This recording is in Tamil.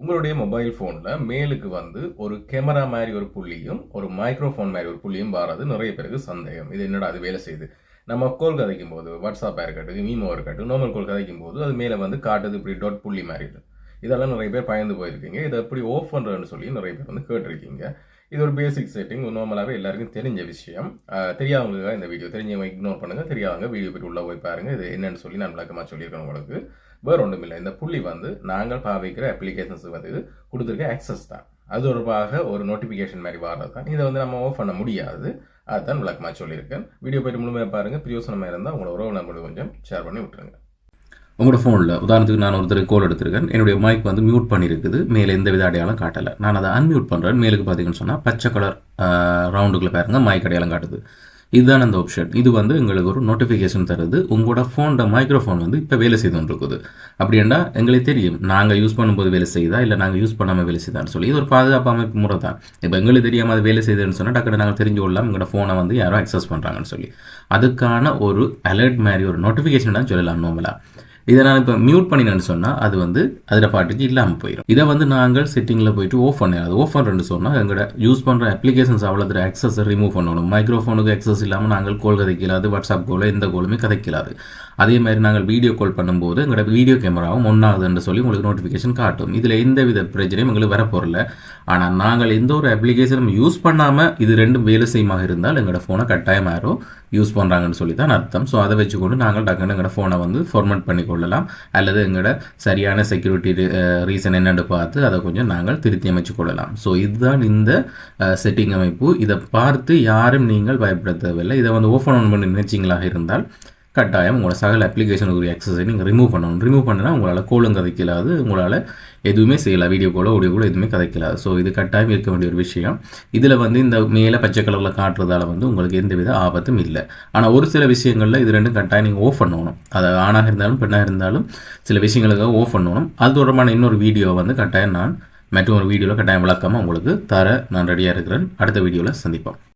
உங்களுடைய மொபைல் ஃபோனில் மேலுக்கு வந்து ஒரு கேமரா மாதிரி ஒரு புள்ளியும் ஒரு மைக்ரோஃபோன் மாதிரி ஒரு புள்ளியும் வர்றது நிறைய பேருக்கு சந்தேகம். இது என்னடா அது வேலை செய்யுது? நம்ம கோல் கதைக்கும் போது வாட்ஸ்அப்பாக இருக்கட்டும் மீமோ இருக்கட்டும் நார்மல் கோல் கதைக்கும் போது அது மேலே வந்து காட்டுது இப்படி டாட் புள்ளி மாதிரி இது. இதெல்லாம் நிறைய பேர் பயந்து போயிருக்கீங்க. இதை எப்படி ஓஃப் பண்ணுறதுன்னு சொல்லி நிறைய பேர் வந்து கேட்டிருக்கீங்க. இது ஒரு பேசிக் செட்டிங் நார்மலாகவே எல்லாருக்கும் தெரிஞ்ச விஷயம். தெரியாதவங்க இந்த வீடியோ தெரிஞ்சவங்க இக்னோர் பண்ணுங்கள் தெரியாதவங்க வீடியோ போய் உள்ளே போய் பாருங்க. இது என்னென்னு சொல்லி நான் விளக்கமாக சொல்லியிருக்கேன் உங்களுக்கு. வேறு ஒன்றும் இல்லை இந்த புள்ளி வந்து நாங்கள் பாவிக்கிற அப்ளிகேஷன்ஸ் வந்து கொடுத்துருக்க ஆக்சஸ் தான். அது தொடர்பாக ஒரு நோட்டிஃபிகேஷன் மாதிரி வர்றது தான். இதை வந்து நம்ம ஆஃப் பண்ண முடியாது. அதுதான் விளக்கமாக சொல்லியிருக்கேன். வீடியோ போய்ட்டு முழுமையாக பாருங்கள் பிரியோசனமாக இருந்தால் உங்களோட உறவு நம்மளுக்கு கொஞ்சம் ஷேர் பண்ணி விட்டுருங்க. உங்களோட ஃபோனில் உதாரணத்துக்கு நான் ஒருத்தர் கோல் எடுத்திருக்கேன். என்னுடைய மைக் வந்து மியூட் பண்ணியிருக்குது மேலே எந்த வித அடையாளம் காட்டலை. நான் அதை அன்மியூட் பண்ணுறேன் மேலுக்கு பார்த்தீங்கன்னு சொன்னால் பச்சை கலர் ரவுண்டுக்குள்ளே பாருங்க மைக் அடையாளம் காட்டுது. இதுதான் அந்த ஆப்ஷன் இது வந்து எங்களுக்கு ஒரு நோட்டிஃபிகேஷன் தருது. உங்களோட ஃபோனோட மைக்ரோஃபோன் வந்து இப்போ வேலை செய்து கொண்டிருக்குது. அப்படின்னா எங்களுக்கு தெரியும். நாங்கள் யூஸ் பண்ணும்போது வேலை செய்யுதா இல்லை நாங்கள் யூஸ் பண்ணாமல் வேலை செய்தான்னு சொல்லி. இது ஒரு பாதுகாப்பு அமைப்பு முறை தான் இப்போ எங்களுக்கு தெரியாமல் அது வேலை செய்யுதுன்னு சொன்னால் டக்குனு நாங்கள் தெரிஞ்சு கொள்ளலாம் எங்களோட ஃபோனை வந்து யாரும் அக்சஸ் பண்ணுறாங்கன்னு சொல்லி. அதுக்கான ஒரு அலர்ட் மாதிரி ஒரு நோட்டிஃபிகேஷன் தான் சொல்லலாம் நார்மலாக இதை நான் இப்போ மியூட் பண்ணினேன்னு சொன்னால் அது வந்து அதில் பாட்டுக்கு இல்லாமல் போயிடும் இதை வந்து நாங்கள் செட்டிங்கில் போயிட்டு ஓஃப் பண்ணி அது ஓஃப் பண்ணுறேன்னு சொன்னால் எங்களோட யூஸ் பண்ணுற அப்ளிகேஷன்ஸ் அவ்வளோ ஆக்சஸை ரிமூவ் பண்ணணும். மைக்ரோஃபோனுக்கு அக்சஸ் இல்லாமல் நாங்கள் கோல் கதைக்கலாது. வாட்ஸ்அப் கோலோ எந்த கோலுமே கதைக்கலாது. அதே மாதிரி நாங்கள் வீடியோ கால் பண்ணும்போது எங்களோட வீடியோ கேமராவும் ஒன்றாகுதுன்னு சொல்லி உங்களுக்கு நோட்டிஃபிகேஷன் காட்டும். இதில் எந்த வித பிரச்சனையும் எங்களுக்கு வரப்போரில்ல ஆனால் நாங்கள் எந்த ஒரு அப்ளிகேஷனும் யூஸ் பண்ணாமல் இது ரெண்டும் வேலை செய்யமாக இருந்தால் எங்களோட ஃபோனை கட்டாயம் யாரோ யூஸ் பண்ணுறாங்கன்னு சொல்லி தான் அர்த்தம். ஸோ அதை வச்சுக்கொண்டு நாங்கள் டக்குன்னு எங்களோட ஃபோனை வந்து ஃபார்மேட் பண்ணி கொள்ளலாம். அல்லது எங்களோட சரியான செக்யூரிட்டி ரீசன் என்னென்னு பார்த்து அதை கொஞ்சம் நாங்கள் திருத்தி அமைச்சு கொள்ளலாம். ஸோ இதுதான் இந்த uh, செட்டிங் அமைப்பு. இதை பார்த்து யாரும் நீங்கள் பயப்பட தேவையில்லை. இதை வந்து ஓப்பன் ஆன் பண்ணி நினைச்சிங்களாக இருந்தால் கட்டாயம் உங்களோட சகல அப்ளிகேஷனுக்கு எக்ஸசைஸ் நீங்கள் ரிமூவ் பண்ணணும். ரிமூவ் பண்ணினா உங்களால் கோலும் கதைக்கலாது. உங்களால் எதுவுமே செய்யலாம் வீடியோ கோலோ ஆடியோ கூட எதுவுமே கதைக்கலாது. ஸோ இது கட்டாயம் இருக்க வேண்டிய ஒரு விஷயம். இதில் வந்து இந்த மேலே பச்சை கலரில் காட்டுறதால வந்து உங்களுக்கு எந்த வித ஆபத்தும் இல்லை. ஆனால் ஒரு சில விஷயங்களில் இது ரெண்டும் கட்டாயம் நீங்கள் ஓஃப் பண்ணணும். அது ஆணாக இருந்தாலும் பெண்ணாக இருந்தாலும் சில விஷயங்களுக்காக ஓஃப் பண்ணணும். அது தொடர்பான இன்னொரு வீடியோ வந்து கட்டாயம் நான் மற்றும் ஒரு வீடியோவில் கட்டாயம் விளக்கமாக உங்களுக்கு தர நான் ரெடியாக இருக்கிறேன். அடுத்த வீடியோவில் சந்திப்போம்.